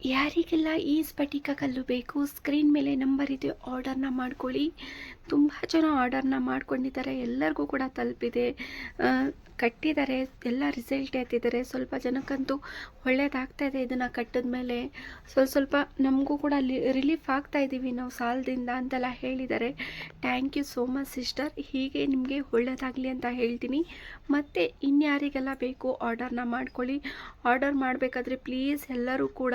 ಯಾರಿಗೆಲ್ಲ ಈ ಸ್ಫಟಿಕ ಕಲ್ಲು ಬೇಕು ಸ್ಕ್ರೀನ್ ಮೇಲೆ ನಂಬರ್ ಇದೆ ಆರ್ಡರ್ನ ಮಾಡ್ಕೊಳ್ಳಿ. ತುಂಬ ಜನ ಆರ್ಡರ್ನ ಮಾಡ್ಕೊಂಡಿದ್ದಾರೆ, ಎಲ್ಲರಿಗೂ ಕೂಡ ತಲುಪಿದೆ. ಕಟ್ಟಿದ್ದಾರೆ, ಎಲ್ಲ ರಿಸಲ್ಟ್ ಎತ್ತಿದ್ದಾರೆ. ಸ್ವಲ್ಪ ಜನಕ್ಕಂತೂ ಒಳ್ಳೇದಾಗ್ತಾ ಇದೆ ಇದನ್ನು ಕಟ್ಟಿದ ಮೇಲೆ. ಸ್ವಲ್ಪ ಸ್ವಲ್ಪ ನಮಗೂ ಕೂಡ ರಿಲೀಫ್ ಆಗ್ತಾ ಇದ್ದೀವಿ ನಾವು ಸಾಲದಿಂದ ಅಂತೆಲ್ಲ ಹೇಳಿದ್ದಾರೆ. Thank you so much sister ಹೀಗೆ ನಿಮಗೆ ಒಳ್ಳೇದಾಗಲಿ ಅಂತ ಹೇಳ್ತೀನಿ. ಮತ್ತು ಇನ್ಯಾರಿಗೆಲ್ಲ ಬೇಕು ಆರ್ಡರ್ನ ಮಾಡ್ಕೊಳ್ಳಿ. ಆರ್ಡರ್ ಮಾಡಬೇಕಾದ್ರೆ ಪ್ಲೀಸ್ ಎಲ್ಲರೂ ಕೂಡ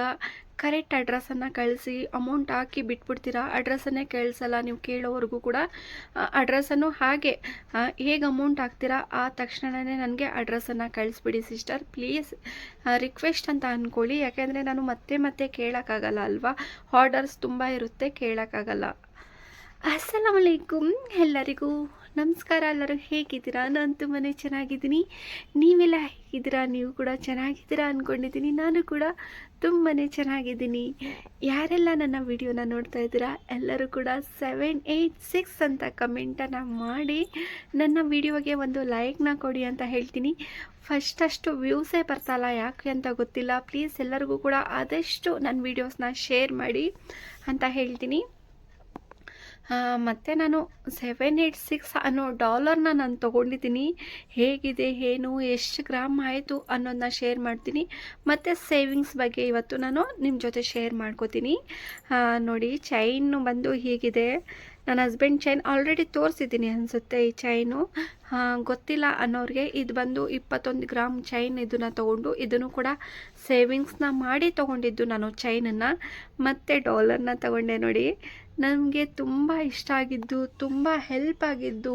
ಕರೆಕ್ಟ್ ಅಡ್ರೆಸ್ಸನ್ನು ಕಳಿಸಿ ಅಮೌಂಟ್ ಹಾಕಿ ಬಿಟ್ಬಿಡ್ತೀರಾ? ಅಡ್ರೆಸ್ಸನ್ನೇ ಕೇಳಿಸಲ್ಲ, ನೀವು ಕೇಳೋವರೆಗೂ ಕೂಡ. ಅಡ್ರೆಸ್ಸನ್ನು ಹಾಗೆ ಹೇಗೆ ಅಮೌಂಟ್ ಹಾಕ್ತೀರಾ? ಆ ತಕ್ಷಣವೇ ನನಗೆ ಅಡ್ರೆಸ್ಸನ್ನು ಕಳಿಸ್ಬಿಡಿ ಸಿಸ್ಟರ್ ಪ್ಲೀಸ್ ರಿಕ್ವೆಸ್ಟ್ ಅಂತ ಅಂದ್ಕೊಳ್ಳಿ ಯಾಕೆಂದರೆ ನಾನು ಮತ್ತೆ ಮತ್ತೆ ಕೇಳೋಕ್ಕಾಗಲ್ಲ ಅಲ್ವಾ? ಆರ್ಡರ್ಸ್ ತುಂಬ ಇರುತ್ತೆ, ಕೇಳೋಕ್ಕಾಗಲ್ಲ. ಅಸ್ಸಲಾಮ್ ಅಲೈಕುಮ್ ಎಲ್ಲರಿಗೂ. ನಮಸ್ಕಾರ ಎಲ್ಲರೂ ಹೇಗಿದ್ದೀರಾ? ನಾನು ತುಂಬಾ ಚೆನ್ನಾಗಿದ್ದೀನಿ. ನೀವೆಲ್ಲ ಹೇಗಿದ್ದೀರಾ? ನೀವು ಕೂಡ ಚೆನ್ನಾಗಿದ್ದೀರಾ ಅಂದ್ಕೊಂಡಿದ್ದೀನಿ ನಾನು ಕೂಡ ತುಂಬಾ ಚೆನ್ನಾಗಿದ್ದೀನಿ. ಯಾರೆಲ್ಲ ನನ್ನ ವಿಡಿಯೋನ ನೋಡ್ತಾ ಇದ್ದೀರಾ, ಎಲ್ಲರೂ ಕೂಡ ಸೆವೆನ್ ಏಯ್ಟ್ ಸಿಕ್ಸ್ ಅಂತ ಕಮೆಂಟನ್ನು ಮಾಡಿ, ನನ್ನ ವಿಡಿಯೋಗೆ ಒಂದು ಲೈಕ್ನ ಕೊಡಿ ಅಂತ ಹೇಳ್ತೀನಿ. ಫಸ್ಟ್ ಅಷ್ಟು ವ್ಯೂಸೇ ಬರ್ತಲ್ಲ ಯಾಕೆ ಅಂತ ಗೊತ್ತಿಲ್ಲ. ಪ್ಲೀಸ್ ಎಲ್ಲರಿಗೂ ಕೂಡ ಆದಷ್ಟು ನನ್ನ ವಿಡಿಯೋಸ್ನ ಶೇರ್ ಮಾಡಿ ಅಂತ ಹೇಳ್ತೀನಿ. ಮತ್ತೆ ನಾನು ಸೆವೆನ್ ಏಯ್ಟ್ ಸಿಕ್ಸ್ ಅನ್ನೋ ಡಾಲರ್ನ ನಾನು ತೊಗೊಂಡಿದ್ದೀನಿ. ಹೇಗಿದೆ, ಏನು, ಎಷ್ಟು ಗ್ರಾಮ್ ಆಯಿತು ಅನ್ನೋದನ್ನ ಶೇರ್ ಮಾಡ್ತೀನಿ. ಮತ್ತು ಸೇವಿಂಗ್ಸ್ ಬಗ್ಗೆ ಇವತ್ತು ನಾನು ನಿಮ್ಮ ಜೊತೆ ಶೇರ್ ಮಾಡ್ಕೋತೀನಿ. ನೋಡಿ ಚೈನು ಬಂದು ಹೀಗಿದೆ. ನನ್ನ ಹಸ್ಬೆಂಡ್ ಚೈನ್ ಆಲ್ರೆಡಿ ತೋರಿಸಿದ್ದೀನಿ ಅನಿಸುತ್ತೆ ಈ ಚೈನು ಗೊತ್ತಿಲ್ಲ ಅನ್ನೋರಿಗೆ ಇದು ಬಂದು ಇಪ್ಪತ್ತೊಂದು ಗ್ರಾಮ್ ಚೈನ್ ಇದನ್ನು ತೊಗೊಂಡು ಇದನ್ನು ಕೂಡ ಸೇವಿಂಗ್ಸ್ನ ಮಾಡಿ ತೊಗೊಂಡಿದ್ದು ನಾನು ಚೈನನ್ನು ಮತ್ತು ಡಾಲರ್ನ ತಗೊಂಡೆ ನೋಡಿ. ನಮಗೆ ತುಂಬ ಇಷ್ಟ ಆಗಿದ್ದು ತುಂಬ ಹೆಲ್ಪ್ ಆಗಿದ್ದು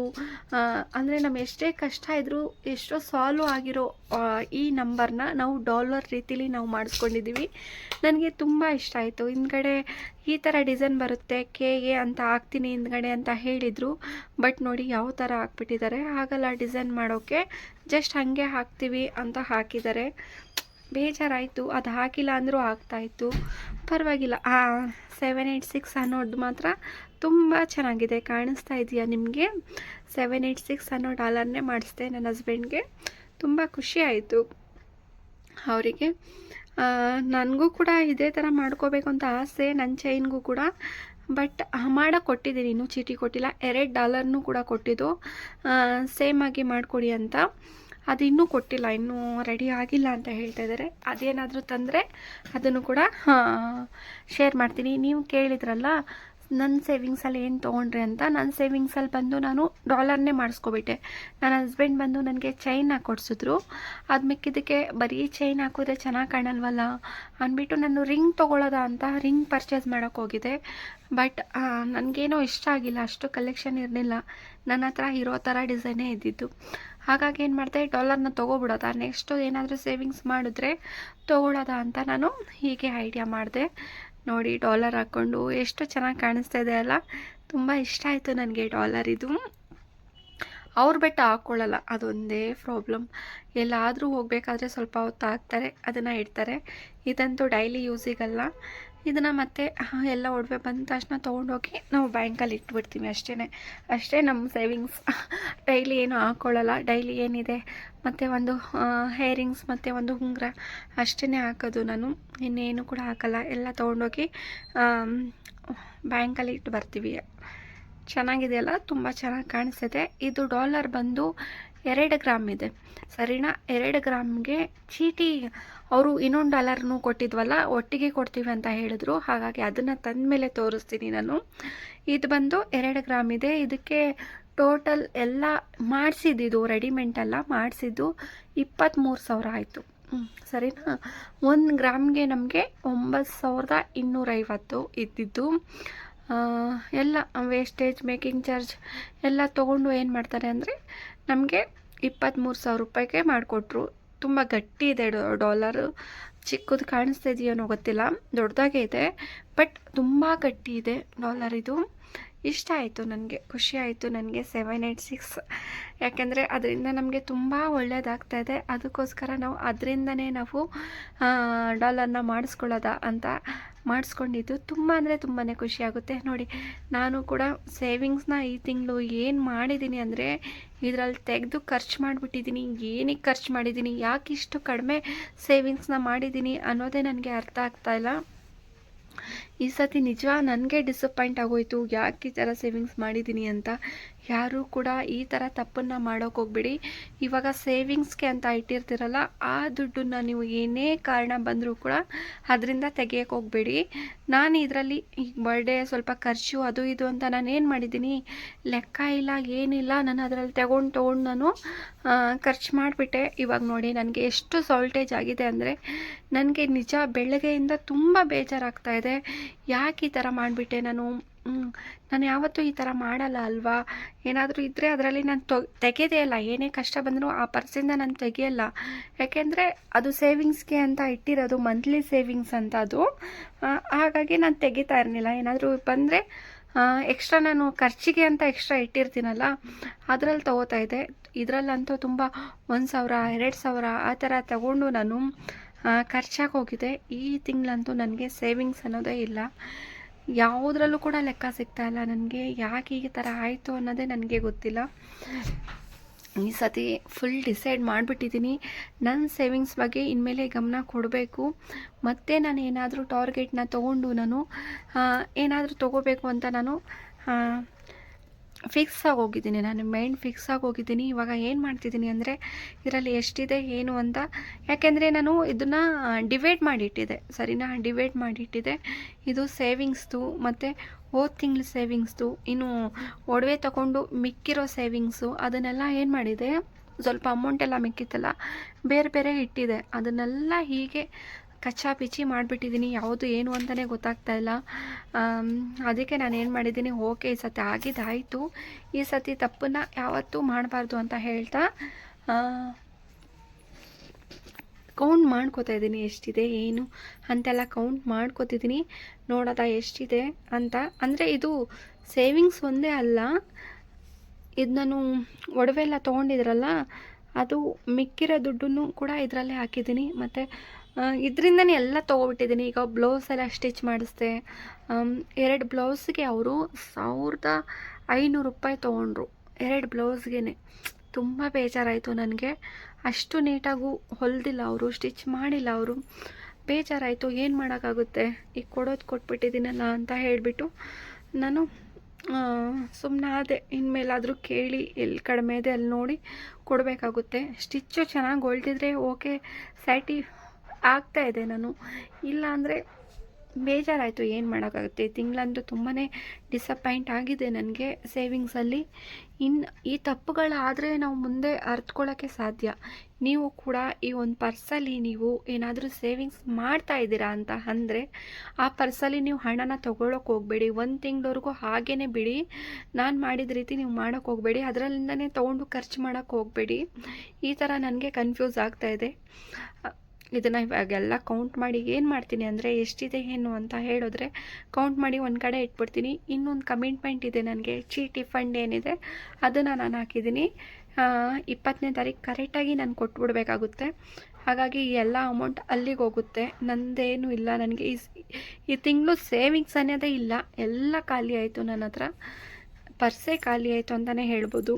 ಅಂದರೆ ನಮ್ಮ ಎಷ್ಟೇ ಕಷ್ಟ ಇದ್ದರೂ ಎಷ್ಟೋ ಸಾಲ್ವ್ ಆಗಿರೋ ಆ, ಈ ನಂಬರ್ನ ನಾವು ಡಾಲರ್ ರೀತಿಲಿ ನಾವು ಮಾಡಿಸ್ಕೊಂಡಿದ್ದೀವಿ ನನಗೆ ತುಂಬ ಇಷ್ಟ ಆಯಿತು. ಹಿಂದ್ಗಡೆ ಈ ಥರ ಡಿಸೈನ್ ಬರುತ್ತೆ ಕೇಗೆ ಅಂತ ಹಾಕ್ತೀನಿ ಹಿಂದ್ಗಡೆ ಅಂತ ಹೇಳಿದರು. ಬಟ್ ನೋಡಿ ಯಾವ ಥರ ಹಾಕ್ಬಿಟ್ಟಿದ್ದಾರೆ. ಆಗಲ್ಲ ಡಿಸೈನ್ ಮಾಡೋಕ್ಕೆ ಜಸ್ಟ್ ಹಾಗೆ ಹಾಕ್ತೀವಿ ಅಂತ ಹಾಕಿದ್ದಾರೆ. ಬೇಜಾರಾಯಿತು, ಅದು ಹಾಕಿಲ್ಲ ಅಂದರೂ ಆಗ್ತಾಯಿತ್ತು ಪರವಾಗಿಲ್ಲ, ಆ ಸೆವೆನ್ ಏಯ್ಟ್ ಸಿಕ್ಸ್ ಅನ್ನೋದು ಮಾತ್ರ ತುಂಬ ಚೆನ್ನಾಗಿದೆ. ಕಾಣಿಸ್ತಾ ಇದೆಯಾ ನಿಮಗೆ? ಸೆವೆನ್ ಏಯ್ಟ್ ಸಿಕ್ಸ್ ಅನ್ನೋ ಡಾಲರ್ನೇ ಮಾಡಿಸ್ದೆ ನನ್ನ ಹಸ್ಬೆಂಡ್ಗೆ ತುಂಬ ಖುಷಿ ಆಯಿತು ಅವರಿಗೆ. ನನಗೂ ಕೂಡ ಇದೇ ಥರ ಮಾಡ್ಕೋಬೇಕು ಅಂತ ಆಸೆ ನನ್ನ ಚೈನ್ಗೂ ಕೂಡ. ಬಟ್ ಮಾಡೋ ಕೊಟ್ಟಿದ್ದೀನಿ ಇನ್ನೂ ಚೀಟಿ ಕೊಟ್ಟಿಲ್ಲ. ಎರಡು ಡಾಲರ್ನೂ ಕೂಡ ಕೊಟ್ಟಿದ್ದು. ಸೇಮ್ ಆಗಿ ಮಾಡಿಕೊಡಿ ಅಂತ. ಅದು ಇನ್ನೂ ಕೊಟ್ಟಿಲ್ಲ, ಇನ್ನೂ ರೆಡಿ ಆಗಿಲ್ಲ ಅಂತ ಹೇಳ್ತಾ ಇದ್ದಾರೆ. ಅದೇನಾದರೂ ತಂದರೆ ಅದನ್ನು ಕೂಡ ಶೇರ್ ಮಾಡ್ತೀನಿ. ನೀವು ಕೇಳಿದ್ರಲ್ಲ ನನ್ನ ಸೇವಿಂಗ್ಸಲ್ಲಿ ಏನು ತೊಗೊಂಡ್ರಿ ಅಂತ ನನ್ನ ಸೇವಿಂಗ್ಸಲ್ಲಿ ಬಂದು ನಾನು ಡಾಲರ್ನೇ ಮಾಡಿಸ್ಕೊಬಿಟ್ಟೆ. ನನ್ನ ಹಸ್ಬೆಂಡ್ ಬಂದು ನನಗೆ ಚೈನ್ ಹಾಕೊಡ್ಸಿದ್ರು. ಅದು ಮಿಕ್ಕಿದ್ದಕ್ಕೆ ಬರೀ ಚೈನ್ ಹಾಕಿದ್ರೆ ಚೆನ್ನಾಗಿ ಕಾಣಲ್ವಲ್ಲ? ಅಂದ್ಬಿಟ್ಟು ನಾನು ರಿಂಗ್ ತೊಗೊಳ್ಳೋದ ಅಂತ ರಿಂಗ್ ಪರ್ಚೇಸ್ ಮಾಡೋಕ್ಕೆ ಹೋಗಿದೆ ಬಟ್ ನನಗೇನೋ ಇಷ್ಟ ಆಗಿಲ್ಲ, ಅಷ್ಟು ಕಲೆಕ್ಷನ್ ಇರಲಿಲ್ಲ. ನನ್ನ ಹತ್ರ ಇರೋ ಥರ ಡಿಸೈನೇ ಇದ್ದಿದ್ದು. ಹಾಗಾಗಿ ಏನು ಮಾಡಿದೆ ಡಾಲರ್ನ ತೊಗೊಬಿಡೋದ? ನೆಕ್ಸ್ಟು ಏನಾದರೂ ಸೇವಿಂಗ್ಸ್ ಮಾಡಿದ್ರೆ ತೊಗೊಳೋದ ಅಂತ ನಾನು ಹೀಗೆ ಐಡಿಯಾ ಮಾಡಿದೆ. ನೋಡಿ ಡಾಲರ್ ಹಾಕ್ಕೊಂಡು ಎಷ್ಟು ಚೆನ್ನಾಗಿ ಕಾಣಿಸ್ತಾ ಇದೆ ಅಲ್ಲ? ತುಂಬ ಇಷ್ಟ ಆಯಿತು ನನಗೆ ಡಾಲರ್ ಇದು. ಅವ್ರ ಬೆಟ್ಟ ಹಾಕ್ಕೊಳ್ಳಲ್ಲ ಅದೊಂದೇ ಪ್ರಾಬ್ಲಮ್ ಎಲ್ಲಾದರೂ ಹೋಗಬೇಕಾದ್ರೆ ಸ್ವಲ್ಪ ಹೊತ್ತು ಹಾಕ್ತಾರೆ, ಅದನ್ನು ಇಡ್ತಾರೆ. ಇದಂತೂ ಡೈಲಿ ಯೂಸಿಗಲ್ಲ ಇದನ್ನು ಮತ್ತೆ ಎಲ್ಲ ಒಡವೆ ಬಂದ ತಕ್ಷಣ ತೊಗೊಂಡೋಗಿ ನಾವು ಬ್ಯಾಂಕಲ್ಲಿ ಇಟ್ಬಿಡ್ತೀವಿ ಅಷ್ಟೇ ಅಷ್ಟೇ ನಮ್ಮ ಸೇವಿಂಗ್ಸ್ ಡೈಲಿ ಏನು ಹಾಕ್ಕೊಳ್ಳಲ್ಲ ಡೈಲಿ ಏನಿದೆ? ಮತ್ತು ಒಂದು ಹೇರಿಂಗ್ಸ್ ಮತ್ತು ಒಂದು ಉಂಗುರ ಅಷ್ಟೇ ಹಾಕೋದು ನಾನು. ಇನ್ನೇನು ಕೂಡ ಹಾಕಲ್ಲ. ಎಲ್ಲ ತೊಗೊಂಡೋಗಿ ಬ್ಯಾಂಕಲ್ಲಿ ಇಟ್ಟು ಬರ್ತೀವಿ. ಚೆನ್ನಾಗಿದೆಯಲ್ಲ? ತುಂಬ ಚೆನ್ನಾಗಿ ಕಾಣಿಸ್ತಿದೆ. ಇದು ಡಾಲರ್ ಬಂದು ಎರಡು ಗ್ರಾಮ್ ಇದೆ. ಸರಿನಾ? ಎರಡು ಗ್ರಾಮ್ಗೆ ಚೀಟಿ ಅವರು ಇನ್ನೊಂದು ಡಾಲರ್ನು ಕೊಟ್ಟಿದ್ವಲ್ಲ, ಒಟ್ಟಿಗೆ ಕೊಡ್ತೀವಿ ಅಂತ ಹೇಳಿದ್ರು. ಹಾಗಾಗಿ ಅದನ್ನು ತಂದ ಮೇಲೆ ತೋರಿಸ್ತೀನಿ ನಾನು. ಇದು ಬಂದು ಎರಡು ಗ್ರಾಮ್ ಇದೆ. ಇದಕ್ಕೆ ಟೋಟಲ್ ಎಲ್ಲ ಮಾಡಿಸಿದ್ದು ರೆಡಿಮೆಂಟ್ ಎಲ್ಲ ಮಾಡಿಸಿದ್ದು ಇಪ್ಪತ್ತ್ಮೂರು ಸಾವಿರ ಆಯಿತು. ಸರಿನಾ? ಒಂದು ಗ್ರಾಮ್ಗೆ ನಮಗೆ ಒಂಬತ್ತು ಸಾವಿರದ ಇನ್ನೂರೈವತ್ತು ಇದ್ದಿದ್ದು. ಎಲ್ಲ ವೇಸ್ಟೇಜ್ ಮೇಕಿಂಗ್ ಚಾರ್ಜ್ ಎಲ್ಲ ತೊಗೊಂಡು ಏನು ಮಾಡ್ತಾರೆ ಅಂದರೆ ನಮಗೆ ಇಪ್ಪತ್ತ್ಮೂರು ಸಾವಿರ ರೂಪಾಯಿಗೆ ಮಾಡಿಕೊಟ್ರು. ತುಂಬ ಗಟ್ಟಿ ಇದೆ ಡಾಲರು ಚಿಕ್ಕದು ಕಾಣಿಸ್ತಾ ಇದೆಯೇನೋ ಗೊತ್ತಿಲ್ಲ. ದೊಡ್ಡದಾಗೇ ಇದೆ. ಬಟ್ ತುಂಬ ಗಟ್ಟಿ ಇದೆ ಡಾಲರ್ ಇದು. ಇಷ್ಟ ಆಯಿತು ನನಗೆ, ಖುಷಿ ಆಯಿತು ನನಗೆ ಸೆವೆನ್ ಏಯ್ಟ್ ಸಿಕ್ಸ್ ಯಾಕೆಂದರೆ ಅದರಿಂದ ನಮಗೆ ತುಂಬ ಒಳ್ಳೆಯದಾಗ್ತಾ ಇದೆ. ಅದಕ್ಕೋಸ್ಕರ ನಾವು ಅದರಿಂದನೇ ನಾವು ಡಾಲರ್ನ ಮಾಡಿಸ್ಕೊಳ್ಳೋದ ಅಂತ ಮಾಡಿಸ್ಕೊಂಡಿದ್ದು. ತುಂಬ ಅಂದರೆ ತುಂಬಾ ಖುಷಿಯಾಗುತ್ತೆ ನೋಡಿ, ನಾನು ಕೂಡ ಸೇವಿಂಗ್ಸ್ನ ಈ ತಿಂಗಳು ಏನು ಮಾಡಿದ್ದೀನಿ ಅಂದರೆ ಇದರಲ್ಲಿ ತೆಗೆದು ಖರ್ಚು ಮಾಡಿಬಿಟ್ಟಿದ್ದೀನಿ ಏನಕ್ಕೆ ಖರ್ಚು ಮಾಡಿದ್ದೀನಿ ಯಾಕೆ ಇಷ್ಟು ಕಡಿಮೆ ಸೇವಿಂಗ್ಸ್ನ ಮಾಡಿದ್ದೀನಿ ಅನ್ನೋದೇ ನನಗೆ ಅರ್ಥ ಆಗ್ತಾ ಇಲ್ಲ. ಈ ಸತಿ ನಿಜ ನನಗೆ ಡಿಸಪಾಯಿಂಟ್ ಆಗೋಯ್ತು. ಯಾಕೆ ಈ ಥರ ಸೇವಿಂಗ್ಸ್ ಮಾಡಿದ್ದೀನಿ ಅಂತ ಯಾರೂ ಕೂಡ ಈ ಥರ ತಪ್ಪನ್ನು ಮಾಡೋಕೆ ಹೋಗ್ಬೇಡಿ. ಇವಾಗ ಸೇವಿಂಗ್ಸ್ಗೆ ಅಂತ ಇಟ್ಟಿರ್ತೀರಲ್ಲ, ಆ ದುಡ್ಡನ್ನ ನೀವು ಏನೇ ಕಾರಣ ಬಂದರೂ ಕೂಡ ಅದರಿಂದ ತೆಗಿಯೋಕೆ ಹೋಗಬೇಡಿ. ನಾನು ಇದರಲ್ಲಿ ಈಗ ಬರ್ಡೇ ಸ್ವಲ್ಪ ಖರ್ಚು ಅದು ಇದು ಅಂತ ನಾನು ಏನು ಮಾಡಿದ್ದೀನಿ? ಲೆಕ್ಕ ಇಲ್ಲ, ಏನಿಲ್ಲ, ನಾನು ಅದರಲ್ಲಿ ತಗೊಂಡು ತೊಗೊಂಡು ನಾನು ಖರ್ಚು ಮಾಡಿಬಿಟ್ಟೆ. ಇವಾಗ ನೋಡಿ ನನಗೆ ಎಷ್ಟು ಸಾಲ್ಟೇಜ್ ಆಗಿದೆ ಅಂದರೆ ನನಗೆ ನಿಜ ಬೆಳಗ್ಗೆಯಿಂದ ತುಂಬ ಬೇಜಾರಾಗ್ತಾ ಇದೆ. ಯಾಕೆ ಈ ಥರ ಮಾಡಿಬಿಟ್ಟೆ ನಾನು? ಹ್ಮ್. ನಾನು ಯಾವತ್ತೂ ಈ ಥರ ಮಾಡಲ್ಲ ಅಲ್ವಾ? ಏನಾದರೂ ಇದ್ದರೆ ಅದರಲ್ಲಿ ನಾನು ತೊ ತೆಗೆಯೋದೇ ಇಲ್ಲ ಏನೇ ಕಷ್ಟ ಬಂದರೂ ಆ ಪರ್ಸಿಂದ ನಾನು ತೆಗೆಯಲ್ಲ. ಯಾಕೆಂದರೆ ಅದು ಸೇವಿಂಗ್ಸ್ಗೆ ಅಂತ ಇಟ್ಟಿರೋದು, ಮಂತ್ಲಿ ಸೇವಿಂಗ್ಸ್ ಅಂತ ಅದು. ಹಾಗಾಗಿ ನಾನು ತೆಗಿತಾ ಇರಲಿಲ್ಲ. ಏನಾದರೂ ಬಂದರೆ ಎಕ್ಸ್ಟ್ರಾ ನಾನು ಖರ್ಚಿಗೆ ಅಂತ ಎಕ್ಸ್ಟ್ರಾ ಇಟ್ಟಿರ್ತೀನಲ್ಲ, ಅದರಲ್ಲಿ ತೊಗೋತಾ ಇದ್ದೆ. ಇದರಲ್ಲಂತೂ ತುಂಬ ಒಂದು ಸಾವಿರ, ಎರಡು ಸಾವಿರ ಆ ಥರ ತಗೊಂಡು ನಾನು ಖರ್ಚಾಗಿ ಹೋಗಿದೆ. ಈ ತಿಂಗಳಂತೂ ನನಗೆ ಸೇವಿಂಗ್ಸ್ ಅನ್ನೋದೇ ಇಲ್ಲ. ಯಾವುದ್ರಲ್ಲೂ ಕೂಡ ಲೆಕ್ಕ ಸಿಗ್ತಾ ಇಲ್ಲ. ನನಗೆ ಯಾಕೆ ಈ ಥರ ಆಯಿತು ಅನ್ನೋದೇ ನನಗೆ ಗೊತ್ತಿಲ್ಲ. ಈ ಸತಿ ಫುಲ್ ಡಿಸೈಡ್ ಮಾಡಿಬಿಟ್ಟಿದ್ದೀನಿ ನನ್ನ ಸೇವಿಂಗ್ಸ್ ಬಗ್ಗೆ ಇನ್ಮೇಲೆ ಗಮನ ಕೊಡಬೇಕು. ಮತ್ತು ನಾನು ಏನಾದರೂ ಟಾರ್ಗೆಟ್ನ ತೊಗೊಂಡು ನಾನು ಏನಾದರೂ ತೊಗೋಬೇಕು ಅಂತ ನಾನು ಫಿಕ್ಸ್ ಆಗಿ ನಾನು ಮೈಂಡ್ ಫಿಕ್ಸ್ ಆಗಿ ಇವಾಗ ಏನು ಮಾಡ್ತಿದ್ದೀನಿ ಅಂದರೆ, ಇದರಲ್ಲಿ ಎಷ್ಟಿದೆ, ಏನು ಅಂತ. ಯಾಕೆಂದರೆ ನಾನು ಇದನ್ನು ಡಿವೈಡ್ ಮಾಡಿಟ್ಟಿದೆ ಸರಿನಾ? ಡಿವೈಡ್ ಮಾಡಿಟ್ಟಿದೆ ಇದು ಸೇವಿಂಗ್ಸ್ದು ಮತ್ತು ಹೋದ ತಿಂಗಳ ಸೇವಿಂಗ್ಸ್ದು ಇನ್ನು ಒಡವೆ ತಗೊಂಡು ಮಿಕ್ಕಿರೋ ಸೇವಿಂಗ್ಸು ಅದನ್ನೆಲ್ಲ ಏನು ಮಾಡಿದೆ, ಸ್ವಲ್ಪ ಅಮೌಂಟ್ ಎಲ್ಲ ಮಿಕ್ಕಿತ್ತಲ್ಲ, ಬೇರೆ ಬೇರೆ ಇಟ್ಟಿದೆ. ಅದನ್ನೆಲ್ಲ ಹೀಗೆ ಕಚ್ಚಾ ಪಿಚಿ ಮಾಡಿಬಿಟ್ಟಿದ್ದೀನಿ, ಯಾವುದು ಏನು ಅಂತಲೇ ಗೊತ್ತಾಗ್ತಾ ಇಲ್ಲ. ಅದಕ್ಕೆ ನಾನು ಏನು ಮಾಡಿದ್ದೀನಿ, ಓಕೆ, ಈ ಸತಿ ಆಗಿದ್ದಾಯಿತು. ಈ ಸತಿ ತಪ್ಪನ್ನು ಯಾವತ್ತೂ ಮಾಡಬಾರ್ದು ಅಂತ ಹೇಳ್ತಾ ಕೌಂಟ್ ಮಾಡ್ಕೋತಾ ಇದ್ದೀನಿ, ಎಷ್ಟಿದೆ, ಏನು ಅಂತೆಲ್ಲ ಕೌಂಟ್ ಮಾಡ್ಕೋತಿದ್ದೀನಿ. ನೋಡೋದ, ಎಷ್ಟಿದೆ ಅಂತ. ಅಂದರೆ ಇದು ಸೇವಿಂಗ್ಸ್ ಒಂದೇ ಅಲ್ಲ, ಇದು ನಾನು ಒಡವೆ ಎಲ್ಲ ತೊಗೊಂಡಿದ್ರಲ್ಲ, ಅದು ಮಿಕ್ಕಿರೋ ದುಡ್ಡನ್ನು ಕೂಡ ಇದರಲ್ಲೇ ಹಾಕಿದ್ದೀನಿ. ಮತ್ತು ಇದರಿಂದನೇ ಎಲ್ಲ ತೊಗೊಬಿಟ್ಟಿದ್ದೀನಿ. ಈಗ ಬ್ಲೌಸ್ ಎಲ್ಲ ಸ್ಟಿಚ್ ಮಾಡಿಸ್ದೆ. ಎರಡು ಬ್ಲೌಸ್ಗೆ ಅವರು ಸಾವಿರದ ಐನೂರು ರೂಪಾಯಿ ತೊಗೊಂಡ್ರು. ಎರಡು ಬ್ಲೌಸ್ಗೆ ತುಂಬ ಬೇಜಾರಾಯಿತು ನನಗೆ. ಅಷ್ಟು ನೀಟಾಗೂ ಹೊಲ್ದಿಲ್ಲ ಅವರು ಸ್ಟಿಚ್ ಮಾಡಿಲ್ಲ ಅವರು. ಬೇಜಾರಾಯಿತು, ಏನು ಮಾಡೋಕ್ಕಾಗುತ್ತೆ? ಈಗ ಕೊಡೋದು ಕೊಟ್ಬಿಟ್ಟಿದ್ದೀನಲ್ಲ ಅಂತ ಹೇಳಿಬಿಟ್ಟು ನಾನು ಸುಮ್ಮನೆ ಅದೇ ಇನ್ಮೇಲಾದರೂ ಕೇಳಿ ಎಲ್ಲಿ ಕಡಿಮೆ ಇದೆ ಅಲ್ಲಿ ನೋಡಿ ಕೊಡಬೇಕಾಗುತ್ತೆ. ಸ್ಟಿಚ್ಚು ಚೆನ್ನಾಗಿ ಹೊಲ್ದಿದ್ರೆ ಓಕೆ ಸ್ಯಾಟಿ ಆಗ್ತಾ ಇದೆ ನಾನು. ಇಲ್ಲ ಅಂದರೆ ಬೇಜಾರಾಯಿತು, ಏನು ಮಾಡೋಕ್ಕಾಗುತ್ತೆ? ತಿಂಗಳಂತೂ ತುಂಬಾ ಡಿಸಪಾಯಿಂಟ್ ಆಗಿದೆ ನನಗೆ ಸೇವಿಂಗ್ಸಲ್ಲಿ ಇನ್ನು ಈ ತಪ್ಪುಗಳಾದರೆ ನಾವು ಮುಂದೆ ಅರ್ತ್ಕೊಳ್ಳೋಕ್ಕೆ ಸಾಧ್ಯ. ನೀವು ಕೂಡ ಈ ಒಂದು ಪರ್ಸಲ್ಲಿ ನೀವು ಏನಾದರೂ ಸೇವಿಂಗ್ಸ್ ಮಾಡ್ತಾ ಇದ್ದೀರಾ ಅಂತ ಅಂದರೆ, ಆ ಪರ್ಸಲ್ಲಿ ನೀವು ಹಣನ ತೊಗೊಳಕ್ಕೆ ಹೋಗಬೇಡಿ. ಒಂದು ತಿಂಗಳವರೆಗೂ ಹಾಗೇ ಬಿಡಿ. ನಾನು ಮಾಡಿದ ರೀತಿ ನೀವು ಮಾಡೋಕ್ಕೆ ಹೋಗಬೇಡಿ. ಅದರಲ್ಲಿಂದನೇ ತೊಗೊಂಡು ಖರ್ಚು ಮಾಡೋಕ್ಕೆ ಹೋಗಬೇಡಿ. ಈ ಥರ ನನಗೆ ಕನ್ಫ್ಯೂಸ್ ಆಗ್ತಾ ಇದೆ. ಇದನ್ನು ಇವಾಗೆಲ್ಲ ಕೌಂಟ್ ಮಾಡಿ ಏನು ಮಾಡ್ತೀನಿ ಅಂದರೆ ಎಷ್ಟಿದೆ ಏನು ಅಂತ ಹೇಳಿದ್ರೆ ಕೌಂಟ್ ಮಾಡಿ ಒಂದು ಕಡೆ ಇಟ್ಬಿಡ್ತೀನಿ. ಇನ್ನೊಂದು ಕಮಿಟ್ಮೆಂಟ್ ಇದೆ ನನಗೆ. ಚೀಟಿ ಫಂಡ್ ಏನಿದೆ ಅದನ್ನು ನಾನು ಹಾಕಿದ್ದೀನಿ. ಇಪ್ಪತ್ತನೇ ತಾರೀಕು ಕರೆಕ್ಟಾಗಿ ನಾನು ಕೊಟ್ಬಿಡ್ಬೇಕಾಗುತ್ತೆ. ಹಾಗಾಗಿ ಎಲ್ಲ ಅಮೌಂಟ್ ಅಲ್ಲಿಗೆ ಹೋಗುತ್ತೆ. ನಂದೇನು ಇಲ್ಲ ನನಗೆ. ಈ ಈ ತಿಂಗಳು ಸೇವಿಂಗ್ಸ್ ಅನ್ನೋದೇ ಇಲ್ಲ. ಎಲ್ಲ ಖಾಲಿ ಆಯಿತು ನನ್ನ ಹತ್ರ. ಪರ್ಸೇ ಖಾಲಿ ಆಯಿತು ಅಂತಲೇ ಹೇಳ್ಬೋದು.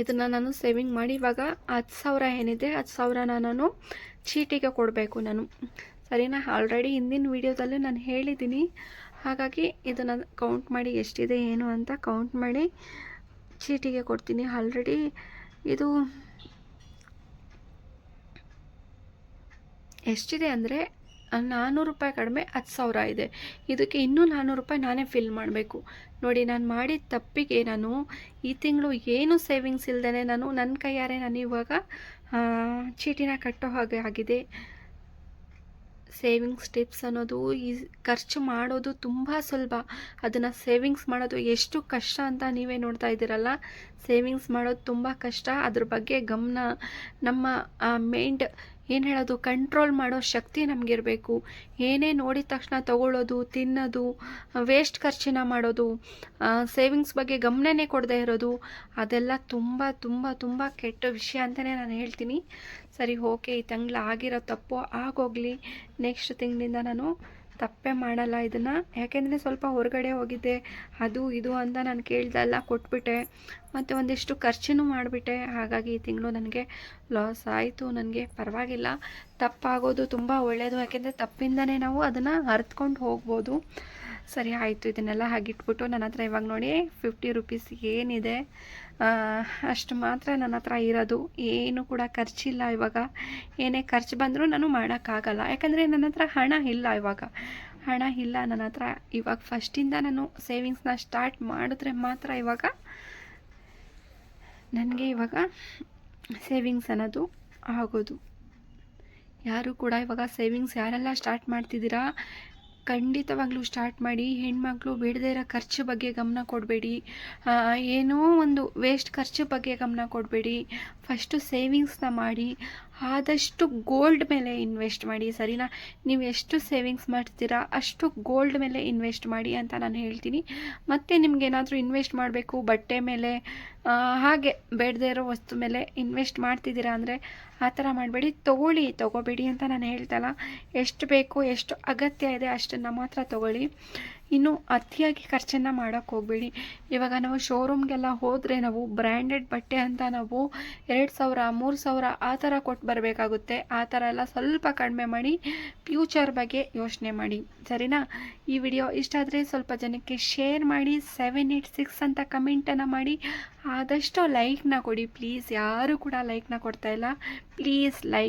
ಇದನ್ನು ನಾನು ಸೇವಿಂಗ್ ಮಾಡಿ ಇವಾಗ ಹತ್ತು ಸಾವಿರ ಏನಿದೆ ಹತ್ತು ಸಾವಿರನ ನಾನು ಚೀಟಿಗೆ ಕೊಡಬೇಕು ನಾನು. ಸರಿನಾ? ಆಲ್ರೆಡಿ ಹಿಂದಿನ ವೀಡಿಯೋದಲ್ಲೇ ನಾನು ಹೇಳಿದ್ದೀನಿ ಹಾಗಾಗಿ ಇದನ್ನು ಕೌಂಟ್ ಮಾಡಿ ಎಷ್ಟಿದೆ, ಏನು ಅಂತ ಕೌಂಟ್ ಮಾಡಿ ಚೀಟಿಗೆ ಕೊಡ್ತೀನಿ. ಆಲ್ರೆಡಿ ಇದು ಎಷ್ಟಿದೆ ಅಂದರೆ ನಾನ್ನೂರು ರೂಪಾಯಿ ಕಡಿಮೆ, ಹತ್ತು ಸಾವಿರ ಇದೆ. ಇದಕ್ಕೆ ಇನ್ನೂ ನಾನ್ನೂರು ರೂಪಾಯಿ ನಾನೇ ಫಿಲ್ ಮಾಡಬೇಕು. ನೋಡಿ, ನಾನು ಮಾಡಿದ ತಪ್ಪಿಗೆ ನಾನು ಈ ತಿಂಗಳು ಏನು ಸೇವಿಂಗ್ಸ್ ಇಲ್ಲದೇ ನಾನು ನನ್ನ ಕೈಯಾರೆ ನಾನು ಇವಾಗ ಚೀಟಿನ ಕಟ್ಟೋ ಹಾಗೆ ಆಗಿದೆ. ಸೇವಿಂಗ್ಸ್ ಟಿಪ್ಸ್ ಅನ್ನೋದು ಈ ಖರ್ಚು ಮಾಡೋದು ತುಂಬ ಸುಲಭ. ಅದನ್ನು ಸೇವಿಂಗ್ಸ್ ಮಾಡೋದು ಎಷ್ಟು ಕಷ್ಟ ಅಂತ ನೀವೇ ನೋಡ್ತಾ ಇದ್ದೀರಲ್ಲ? ಸೇವಿಂಗ್ಸ್ ಮಾಡೋದು ತುಂಬ ಕಷ್ಟ. ಅದ್ರ ಬಗ್ಗೆ ಗಮನ ನಮ್ಮ ಮೈಂಡ್ ಏನು ಹೇಳೋದು? ಕಂಟ್ರೋಲ್ ಮಾಡೋ ಶಕ್ತಿ ನಮಗಿರಬೇಕು. ಏನೇ ನೋಡಿದ ತಕ್ಷಣ ತಗೊಳ್ಳೋದು, ತಿನ್ನೋದು ವೇಸ್ಟ್ ಖರ್ಚಿನ ಮಾಡೋದು ಸೇವಿಂಗ್ಸ್ ಬಗ್ಗೆ ಗಮನನೇ ಕೊಡದೇ ಇರೋದು, ಅದೆಲ್ಲ ತುಂಬ ತುಂಬ ತುಂಬ ಕೆಟ್ಟ ವಿಷಯ ಅಂತಲೇ ನಾನು ಹೇಳ್ತೀನಿ. ಸರಿ ಓಕೆ ಈ ತಿಂಗಳು ಆಗಿರೋ ತಪ್ಪು ಆಗೋಗಲಿ. ನೆಕ್ಸ್ಟ್ ತಿಂಗಳಿಂದ ನಾನು ತಪ್ಪೇ ಮಾಡಲ್ಲ ಇದನ್ನು. ಯಾಕೆಂದರೆ ಸ್ವಲ್ಪ ಹೊರಗಡೆ ಹೋಗಿದ್ದೆ, ಅದು ಇದು ಅಂತ ನಾನು ಕೇಳ್ದಲ್ಲ ಕೊಟ್ಬಿಟ್ಟೆ. ಮತ್ತು ಒಂದಿಷ್ಟು ಖರ್ಚು ಮಾಡಿಬಿಟ್ಟೆ. ಹಾಗಾಗಿ ಈ ತಿಂಗಳು ನನಗೆ ಲಾಸ್ ಆಯಿತು, ನನಗೆ ಪರವಾಗಿಲ್ಲ. ತಪ್ಪಾಗೋದು ತುಂಬ ಒಳ್ಳೆಯದು ಯಾಕೆಂದರೆ ತಪ್ಪಿಂದನೇ ನಾವು ಅದನ್ನು ಅರ್ತ್ಕೊಂಡು ಹೋಗ್ಬೋದು. ಸರಿ, ಆಯಿತು. ಇದನ್ನೆಲ್ಲ ಹಾಗಿಟ್ಬಿಟ್ಟು ನನ್ನ ಹತ್ರ ಇವಾಗ ನೋಡಿ ಫಿಫ್ಟಿ ರುಪೀಸ್ ಏನಿದೆ? ಅಷ್ಟು ಮಾತ್ರ ನನ್ನ ಹತ್ರ ಇರೋದು. ಏನು ಕೂಡ ಖರ್ಚಿಲ್ಲ ಇವಾಗ. ಏನೇ ಖರ್ಚು ಬಂದರೂ ನಾನು ಮಾಡೋಕ್ಕಾಗಲ್ಲ. ಯಾಕಂದರೆ ನನ್ನ ಹತ್ರ ಹಣ ಇಲ್ಲ ಇವಾಗ. ಹಣ ಇಲ್ಲ ನನ್ನ ಹತ್ರ. ಇವಾಗ ಫಸ್ಟಿಂದ ನಾನು ಸೇವಿಂಗ್ಸ್ನ ಸ್ಟಾರ್ಟ್ ಮಾಡಿದ್ರೆ ಮಾತ್ರ ಇವಾಗ ನನಗೆ ಇವಾಗ ಸೇವಿಂಗ್ಸ್ ಅನ್ನೋದು ಆಗೋದು. ಯಾರು ಕೂಡ ಇವಾಗ ಸೇವಿಂಗ್ಸ್ ಯಾರೆಲ್ಲ ಸ್ಟಾರ್ಟ್ ಮಾಡ್ತಿದ್ದೀರಾ? ಖಂಡಿತವಾಗ್ಲೂ ಸ್ಟಾರ್ಟ್ ಮಾಡಿ ಹೆಣ್ಮಕ್ಳು ಬೇಡದೇ ಇರೋ ಖರ್ಚು ಬಗ್ಗೆ ಗಮನ ಕೊಡಬೇಡಿ. ಏನೋ ಒಂದು ವೇಸ್ಟ್ ಖರ್ಚು ಬಗ್ಗೆ ಗಮನ ಕೊಡಬೇಡಿ. ಫಸ್ಟು ಸೇವಿಂಗ್ಸ್ನ ಮಾಡಿ. ಆದಷ್ಟು ಗೋಲ್ಡ್ ಮೇಲೆ ಇನ್ವೆಸ್ಟ್ ಮಾಡಿ. ಸರಿನಾ? ನೀವು ಎಷ್ಟು ಸೇವಿಂಗ್ಸ್ ಮಾಡ್ತೀರಾ, ಅಷ್ಟು ಗೋಲ್ಡ್ ಮೇಲೆ ಇನ್ವೆಸ್ಟ್ ಮಾಡಿ ಅಂತ ನಾನು ಹೇಳ್ತೀನಿ. ಮತ್ತು ನಿಮ್ಗೇನಾದರೂ ಇನ್ವೆಸ್ಟ್ ಮಾಡಬೇಕು, ಬಟ್ಟೆ ಮೇಲೆ ಹಾಗೆ ಬೇಡದೇ ಇರೋ ವಸ್ತು ಮೇಲೆ ಇನ್ವೆಸ್ಟ್ ಮಾಡ್ತಿದ್ದೀರಾ ಅಂದರೆ ಆ ಥರ ಮಾಡಬೇಡಿ. ತೊಗೊಳ್ಳಿ, ತೊಗೋಬೇಡಿ ಅಂತ ನಾನು ಹೇಳ್ತಲ್ಲ. ಎಷ್ಟು ಬೇಕು, ಎಷ್ಟು ಅಗತ್ಯ ಇದೆ ಅಷ್ಟನ್ನು ಮಾತ್ರ ತೊಗೊಳ್ಳಿ. ಇನ್ನು ಅತಿಯಾಗಿ ಖರ್ಚನ್ನು ಮಾಡೋಕ್ಕೆ ಹೋಗಬೇಡಿ. ಇವಾಗ ನಾವು ಶೋರೂಮ್ಗೆಲ್ಲ ಹೋದರೆ ನಾವು ಬ್ರ್ಯಾಂಡೆಡ್ ಬಟ್ಟೆ ಅಂತ ನಾವು ಎರಡು ಸಾವಿರ, ಮೂರು ಸಾವಿರ ಆ ಥರ ಕೊಟ್ಟು ಬರಬೇಕಾಗುತ್ತೆ. ಆ ಥರ ಎಲ್ಲ ಸ್ವಲ್ಪ ಕಡಿಮೆ ಮಾಡಿ ಫ್ಯೂಚರ್ ಬಗ್ಗೆ ಯೋಚನೆ ಮಾಡಿ. ಸರಿನಾ? ಈ ವಿಡಿಯೋ ಇಷ್ಟ ಆದರೆ ಸ್ವಲ್ಪ ಜನಕ್ಕೆ ಶೇರ್ ಮಾಡಿ ಸೆವೆನ್ ಏಯ್ಟ್ ಸಿಕ್ಸ್ ಅಂತ ಕಮೆಂಟನ್ನು ಮಾಡಿ. ಆದಷ್ಟು ಲೈಕ್ನ ಕೊಡಿ. ಪ್ಲೀಸ್ ಯಾರೂ ಕೂಡ ಲೈಕ್ನ ಕೊಡ್ತಾ ಇಲ್ಲ. Please like